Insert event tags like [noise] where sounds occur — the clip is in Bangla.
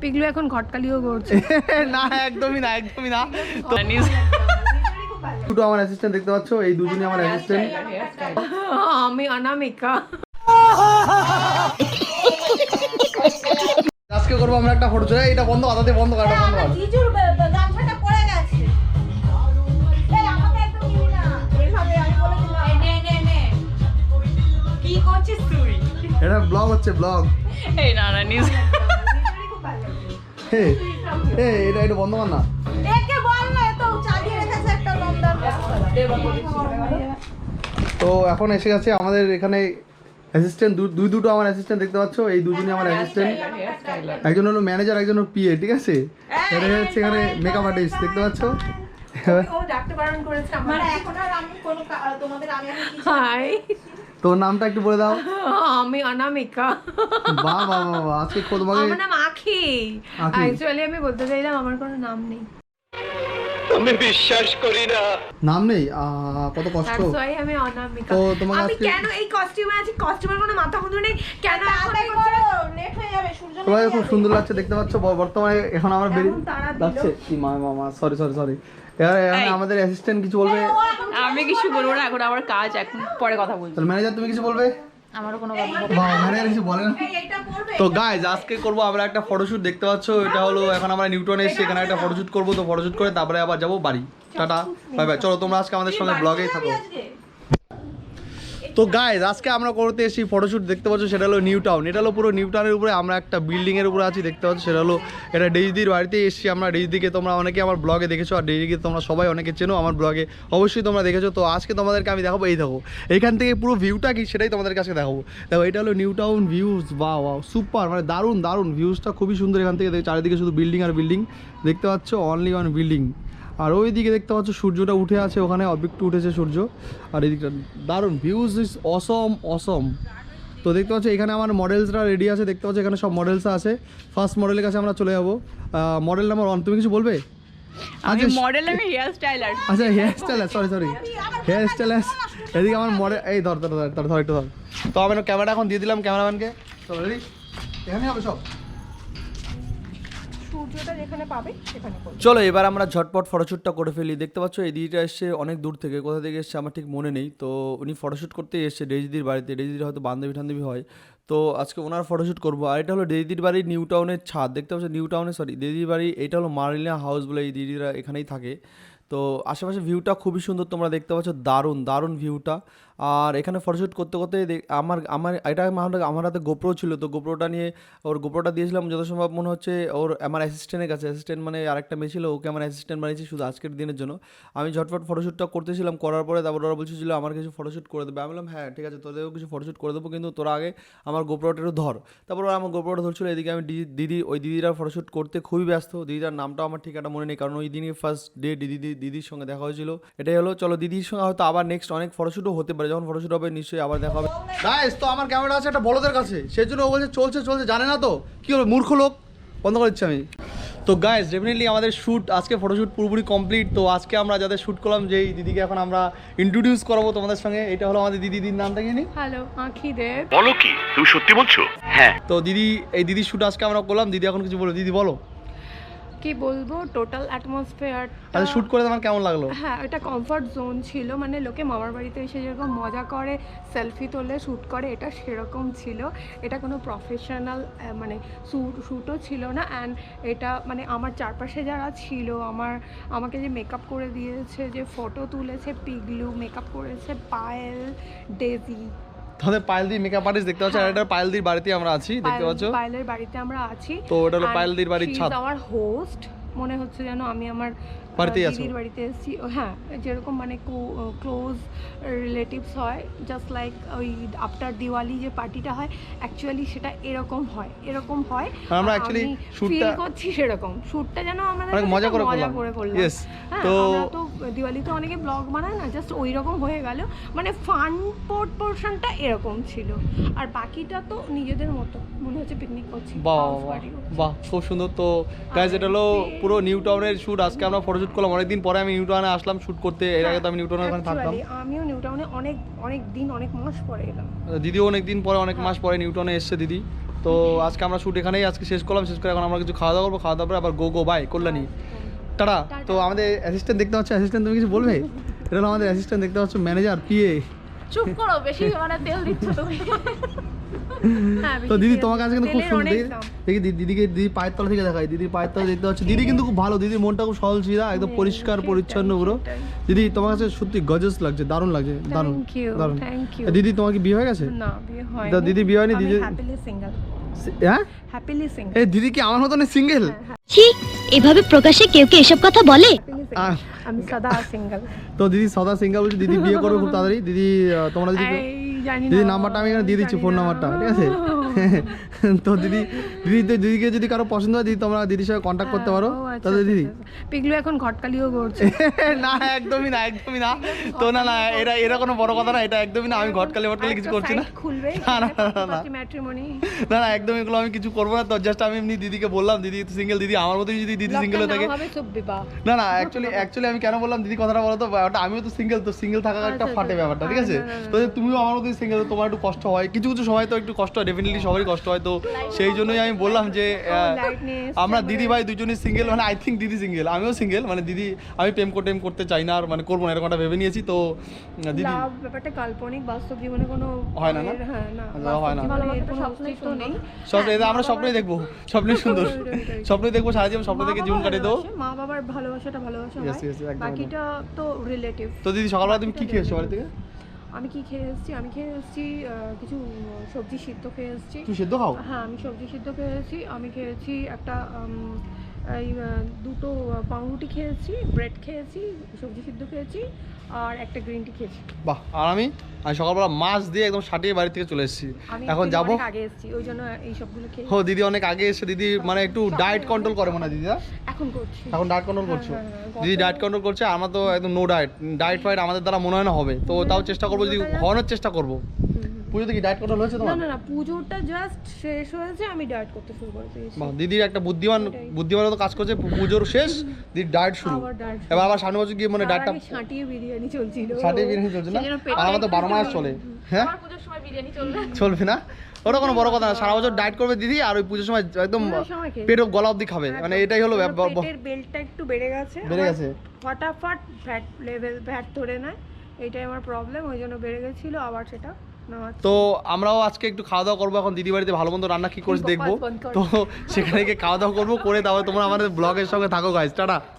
পিগলু এখন ঘটকালিও করছে। [laughs] না একদমই না একদমই না। তো দুটো আমার অ্যাসিস্ট্যান্ট দেখতে পাচ্ছ এই দুজনই আমার অ্যাসিস্ট্যান্ট [laughs] আমি অনামিকা। [laughs] আজকে করব আমরা একটা ফটো এটা বন্ধ কথাতে বন্ধ কর এটা বন্ধ কর। জিজুর বে- বে- গামছাটা পড়ে গেছে। এই আমাকে একদম নিবি না। এইভাবে আমি বলে দিলাম। নে নে নে। কি করছিস তুই? এটা ব্লগ হচ্ছে ব্লগ এই না না নিজ হে এটা এটা বন্ধ কর না। তো এখন এসে গেছে আমাদের এখানে অ্যাসিস্ট্যান্ট দুই দুটো আমার অ্যাসিস্ট্যান্ট দেখতে পাচ্ছ এই দুজনই আমার অ্যাসিস্ট্যান্ট একজন হলো ম্যানেজার একজন হলো পিএ ঠিক আছে? এটা হচ্ছে এখানে মেকআপ আর্টিস্ট দেখতে পাচ্ছ? মানে এখন আর আমি কোনো কা- তোমাদের আমি এখন কিছু হাই তোর নামটা একটু বলে দাও। আমি অনামিকা। বাহ বাহ বাহ আজকে তোমাকে আমার নাম আখি। অ্যাকচুয়ালি আমি বলতে চাইলাম আমার কোনো নাম নেই। নাম নেই? কত কষ্ট। ওয়াই আমি অনামিকা। তো তোমাকে আমি কেন এই কস্টিউমে আছি? কস্টিউমের কোনো মাথা মুন্ডু নেই। কেন এখন তাড়াতাড়ি করো লেট হয়ে যাবে সূর্য তোমাকে খুব সুন্দর লাগছে দেখতে পাচ্ছ? বর্তমানে এখন আমার দিল। লাগছে কি মা মামা সরি সরি সরি এখানে আমাদের অ্যাসিস্ট্যান্ট কিছু বলবে? আমি কিছু বলব না এখন আমার কাজ এখন পরে কথা বলব ম্যানেজার তুমি কিছু বলবে? আমারও কোনো তো গাইজ আজকে করব আমরা একটা ফটোশুট দেখতে পাচ্ছ? এটা হলো এখন আমরা নিউটনে এসে এখানে একটা ফটোশুট করব। তো ফটোশুট করে তারপরে আবার যাব বাড়ি। টাটা বাই বাই চলো তোমরা আজকে আমাদের সঙ্গে ব্লগেই থাকো। তো গাইজ আজকে আমরা করতে এসেছি ফটোশুট দেখতে পাচ্ছ সেটা হলো নিউ টাউন এটা হলো পুরো নিউ টাউনের উপরে আমরা একটা বিল্ডিং এর উপরে আছি, দেখতে পাচ্ছ সেটা হলো এটা ডেইজিদির বাড়িতে এসেছি আমরা। ডেইজিদিকে তোমরা অনেকে আমার ব্লগে দেখেছ আর ডেইজিকে তোমরা সবাই অনেকে চেনো আমার ব্লগে অবশ্যই তোমরা দেখেছ। তো আজকে তোমাদেরকে আমি দেখাবো, এই দেখো এখান থেকে পুরো ভিউটা কি সেটাই তোমাদের কাছে দেখাবো। দেখো, এটা হলো নিউ টাউন ভিউজ বা সুপার মানে দারুণ দারুণ ভিউজটা খুবই সুন্দর এখান থেকে। চারিদিকে শুধু বিল্ডিং আর বিল্ডিং দেখতে পাচ্ছ অনলি ওয়ান বিল্ডিং আর ওই দিকে দেখতে পাচ্ছ সূর্যটা উঠে আছে ওখানে একটু উঠেছে সূর্য। আর এদিকটা দারুণ ভিউজ ইস অসম অসম তো দেখতে পাচ্ছ এখানে আমার মডেলসরা রেডি আছে দেখতে পাচ্ছ এখানে সব মডেলস আছে। ফার্স্ট মডেলের কাছে আমরা চলে যাব। মডেল নাম্বার ওয়ান তুমি কিছু বলবে? আচ্ছা মডেল আমি হেয়ার স্টাইলার আচ্ছা hair style sorry sorry hair এদিকে আমার মডেল এই ধর ধর ধর ধর ধর একটু ধর। তো আমি ক্যামেরা এখন দিয়ে দিলাম ক্যামেরাম্যানকে তো রেডি এখানে হবে সব। সূর্যটা যেখানে পাবে, সেখানে চলো, এবার আমরা ঝটপট ফটোশ্যুটটা করে ফেলি। দেখতে পাচ্ছ এই দিদিটা এসছে অনেক দূর থেকে, কোথা থেকে এসছে আমার ঠিক মনে নেই। তো উনি ফটোশ্যুট করতে এসছে ডেজিদির বাড়িতে। ডেজিদির হয়তো বান্ধবী টান্ধবী হয়। তো আজকে ওনার ফটোশ্যুট করব। আর এটা হলো ডেজিদির বাড়ি নিউ টাউনের ছাদ। দেখতে পাচ্ছ, নিউ টাউনে, সরি দিদির বাড়ি, এটা হলো মারিনা হাউস বলে এই দিদিরা এখানেই থাকে। তো আশেপাশে ভিউটা খুবই সুন্দর। তোমরা দেখতে পাচ্ছ, দারুণ দারুণ ভিউটা আর এখানে ফটোশ্যুট করতে করতে আমার আমার, এটা আমার আমার হাতে গোপ্রো ছিল, তো গোপ্রোটা নিয়ে ওর গোপ্রোটা দিয়েছিলাম, যত সম্ভব মনে হচ্ছে ওর, আমার অ্যাসিস্ট্যান্টের কাছে অ্যাসিস্ট্যান্ট মানে আরেকটা মেয়ে ছিল, ওকে আমার অ্যাসিস্ট্যান্ট বানিয়েছি শুধু আজকের দিনের জন্য। আমি ঝটফট ফটোশ্যুটটা করতেছিলাম, করার পরে তারপর ওরা বলছিল আমার কিছু ফটোশ্যুট করে দেবে। আমি বললাম হ্যাঁ ঠিক আছে, তোদেরও কিছু ফটোশ্যুট করে দেবো, কিন্তু তোরা আগে আমার গোপ্রোটা একটু ধর। তারপর আমার গোপ্রোটা ধরছিল, এদিকে আমি দিদি, ওই দিদিরা ফটোশ্যুট করতে খুবই ব্যস্ত। দিদিটার নামটাও আমার ঠিকানা মনে নেই, কারণ ওই দিনই ফার্স্ট ডে দিদি, দিদির সঙ্গে দেখা হয়েছিল। এটাই হলো, চলো দিদির সঙ্গে হয়তো আবার নেক্সট অনেক ফটোশ্যুটও হতে পারে যখন ফটোশ্যুট হবে নিশ্চয়ই আবার দেখা হবে। গাইস তো আমার ক্যামেরা আছে একটা বড়দের কাছে। সেই জন্য ও বলছে চলছে চলছে। জানে না তো কি হলো মূর্খ লোক? বন্ধ করে দিচ্ছি আমি। তো গাইস ডেফিনেটলি আমাদের শ্যুট আজকে ফটোশ্যুট পুরোপুরি কমপ্লিট তো আজকে আমরা যাদের শ্যুট করলাম যেই দিদিকে এখন আমরা ইন্ট্রোডিউস করাবো তোমাদের সঙ্গে এটা হলো আমাদের দিদি। দিদির নামটা কি হ্যালো আখি দেব। বলো কি তুমি সত্যি বলছো? হ্যাঁ। তো দিদি এই দিদির শ্যুট আজকে আমরা করলাম। দিদি এখন কিছু বলো দিদি বলো। কি বলব টোটাল অ্যাটমসফেয়ার আচ্ছা শ্যুট করে তোমার কেমন লাগল? হ্যাঁ এটা কমফর্ট জোন ছিল মানে লোকে মামার বাড়িতে এসে যেরকম মজা করে সেলফি তোলে শ্যুট করে এটা সেরকম ছিল। এটা কোনো প্রফেশনাল মানে শ্যুট শ্যুটও ছিল না অ্যান্ড এটা মানে আমার চারপাশে যারা ছিল আমার আমাকে যে মেকআপ করে দিয়েছে যে ফটো তুলেছে পিগলু মেকআপ করেছে পায়েল ডেজি তোমাদের পায়েলদির মেকআপ আর্টিস্ট দেখতে পাচ্ছ আর এটা পায়েলদির বাড়িতে আমরা আছি দেখতে পাচ্ছ? পায়েলের বাড়িতে আমরা আছি। তো এটা হলো পায়েলদির বাড়ির ছাদ। আমার হোস্ট মনে হচ্ছে যেন আমি আমার বাড়িতেই আছো? বাড়িতে এসেছি। হ্যাঁ যেরকম মানে ক্লোজ রিলেটিভস হয় জাস্ট লাইক ওই আফটার দিওয়ালি যে পার্টিটা হয় অ্যাকচুয়ালি সেটা এরকম হয় এরকম হয়। আমরা আর actually আমি shoot টা- করছি সেরকম। শ্যুটটা যেন কাছে মজা করে করলাম। করে করলাম। হ্যাঁ তো দিওয়ালিতে অনেকে ব্লগ বানায় না জাস্ট ওই রকম হয়ে গেল। মানে ফান পোর্ট পোর্শনটা এরকম ছিল। আর বাকিটা তো নিজেদের মতো মনে হচ্ছে পিকনিক করছি বাহ খুব সুন্দর তো। গাইজ এটা হলো পুরো নিউ টাউনের শ্যুট আজকে আমরা ফটোশ্যুট করলাম অনেকদিন পরে আমি নিউ টাউনে আসলাম শ্যুট করতে। এর আগে তো আমি নিউ টাউনে ওখানে থাকতাম। আমিও নিউটাউনে অনেক অনেক দিন অনেক মাস পরে এলাম। দিদিও অনেক দিন পরে অনেক মাস পরে নিউ টাউনে এসছে দিদি। তো আজকে আমরা শ্যুট এখানেই আজকে শেষ করলাম শেষ করে এখন আমরা কিছু খাওয়া দাওয়া করব। খাওয়া দাওয়া পরে আবার গো গো বাই কল্যাণী টাটা। তো আমাদের অ্যাসিস্ট্যান্ট দেখতে পাচ্ছ অ্যাসিস্ট্যান্ট তুমি কিছু বলবে? এটা হলো আমাদের অ্যাসিস্ট্যান্ট দেখতে পাচ্ছ ম্যানেজার পিএ চুপ করো বেশি মানে তেল দিচ্ছ তুমি। হ্যাঁ, তো দিদি তোমার কাছে কিন্তু খুব সুন্দর দেখি। দিদিকে দিদি পায়ের তলা থেকে দেখাই। দিদির পায়ের তলা দেখতে পাচ্ছ। দিদি কিন্তু খুব ভালো দিদির মনটা খুব সহজ সিধা একদম পরিষ্কার সেটাই, পরিচ্ছন্ন পুরো। দিদি তোমার কাছে সত্যি গজেস লাগছে দারুণ লাগছে দারুণ দারুণ। দিদি তোমার কি বিয়ে হয়ে গেছে? না বিয়ে হয় দিদি বিয়ে হয়নি, দিদি- হ্যাপিলি সিঙ্গেল হ্যাঁ? হ্যাপিলি সিঙ্গেল এই দিদি কি আমার মতন সিঙ্গেল ছি এভাবে প্রকাশ্যে কেউ কি এসব কথা বলে? আমি সদা সিঙ্গেল তো দিদি সদা সিঙ্গেল বলছে দিদি বিয়ে করবে খুব [laughs] তাড়াতাড়ি। দিদি তোমরা দিদি দিদি নাম্বারটা আমি এখানে দিয়ে দিচ্ছি ফোন নাম্বারটা ঠিক আছে? [laughs] [laughs] তো দিদি দিদি তো দিদিকে যদি কারও পছন্দ হয় দিদি তোমরা দিদির সঙ্গে কন্ট্যাক্ট করতে পারো। আচ্ছা, তাহলে আচ্ছা, দিদি। আচ্ছা। পিগলু এখন ঘটকালিও করছে। [laughs] না একদমই না একদমই না। তো না না এরা এরা কোনো বড় কথা না এটা একদমই না আমি ঘটকালি ঘটকালি কিছু করছি না। খুলবে [laughs] না, না, না, না। না একদম এগুলো আমি কিছু করব না তো জাস্ট আমি এমনি দিদিকে বললাম দিদি সিঙ্গেল দিদি আমার মতোই যদি দিদি সিঙ্গেল হয়ে থাকে। না না অ্যাকচুয়ালি অ্যাকচুয়ালি আমি কেন বললাম দিদি কথাটা বলো তো আমিও তো সিঙ্গেল তো সিঙ্গেল থাকা একটা আচ্ছা, ফাটে আচ্ছা। ব্যাপারটা ঠিক আছে? তো তুমিও আমার মতোই সিঙ্গেল তোমার একটু কষ্ট হয় কিছু কিছু সময় তো একটু কষ্ট হয় ডেফিনেটলি সবারই কষ্ট হয় তো সেই জন্যই আমি বললাম যে আমরা তারপরে- দিদি ভাই দুজনই সিঙ্গেল মানে আই থিঙ্ক দিদি সিঙ্গেল আমিও সিঙ্গেল মানে দিদি আমি প্রেম করতে টেম করতে চাই না আর মানে করব না এরকম একটা ভেবে নিয়েছি তো দিদি ব্যাপারটা কাল্পনিক বাস্তব জীবনে কোনো হয় না, না? হ্যাঁ না হয় না। নেই। স্বপ্ন হ্যাঁ, এটা আমরা স্বপ্নই দেখব স্বপ্নই [laughs] সুন্দর। স্বপ্নই দেখব সারা জীবন স্বপ্ন বাবা জীবন কাটিয়ে দেবো মা বাবার ভালোবাসাটা ভালোবাসা বাকিটা তো রিলেটিভ তো দিদি সকালবেলা তুমি কি খেয়েছো বাড়ি থেকে? আমি কি খেয়ে এসেছি? আমি খেয়ে এসেছি আহ, কিছু সবজি সিদ্ধ খেয়ে এসেছি। সিদ্ধ খাও? হ্যাঁ আমি সবজি সিদ্ধ খেয়ে এসেছি। আমি খেয়েছি একটা এই দুটো পাউরুটি খেয়েছি ব্রেড খেয়েছি সবজি সিদ্ধ খেয়েছি আর একটা গ্রিন টি খেয়েছি। বাহ আর আমি? আমি সকালবেলা মাছ দিয়ে একদম সাটিয়ে বাড়ি থেকে চলে এসেছি। এখন যাব? আগে এসেছি ওই জন্য এই সবগুলো খেয়ে ও দিদি অনেক আগে এসে দিদি মানে একটু ডায়েট কন্ট্রোল করে মনে হয় দিদি এখন করছি। এখন ডায়েট কন্ট্রোল করছ? হ্যাঁ, হ্যাঁ, দিদি ডায়েট কন্ট্রোল করছে আমার তো একদম নো ডায়েট ডায়েট ফাইট আমাদের দ্বারা মনে হয় না হবে তো তাও চেষ্টা করব যদি হওয়ানোর চেষ্টা করব। পুজোতে কি ডায়েট কন্ট্রোল হয়েছে না তোমার? না না পুজোটা জাস্ট শেষ হয়েছে আমি ডায়েট করতে শুরু করে দিয়েছি। বাহ, দিদির একটা বুদ্ধিমান বুদ্ধিমান তো কাজ করছে পুজোর শেষ দিদি ডায়েট শুরু। এবার আবার সামনে বছর গিয়ে মানে ডায়েটটা ছাঁটিয়ে বিরিয়ানি চলছিল। ষাটে বিরিয়ানি চলছে না? আর আমার তো বারো মাস চলে। হ্যাঁ? পুজোর সময় বিরিয়ানি চলবে। চলবে না? ওটা কোনো বড় কথা না সারা বছর ডায়েট করবে দিদি আর ওই পুজোর সময় একদম পেট গলা অবধি খাবে। মানে এটাই হলো পেটের বেলটা একটু বেড়ে গেছে। বেড়ে গেছে? ফটাফট ফ্যাট লেভেল ফ্যাট ধরে নেয়। এটাই আমার প্রবলেম ওই জন্য বেড়ে গেছিল আবার সেটা। তো আমরাও আজকে একটু খাওয়া দাওয়া করব এখন দিদি বাড়িতে ভালো মন্দ রান্না কি করে দেখব। তো সেখানে গিয়ে খাওয়া দাওয়া করব করে তারপরে তোমরা আমাদের ব্লগের সঙ্গে থাকো গাইজ টাটা।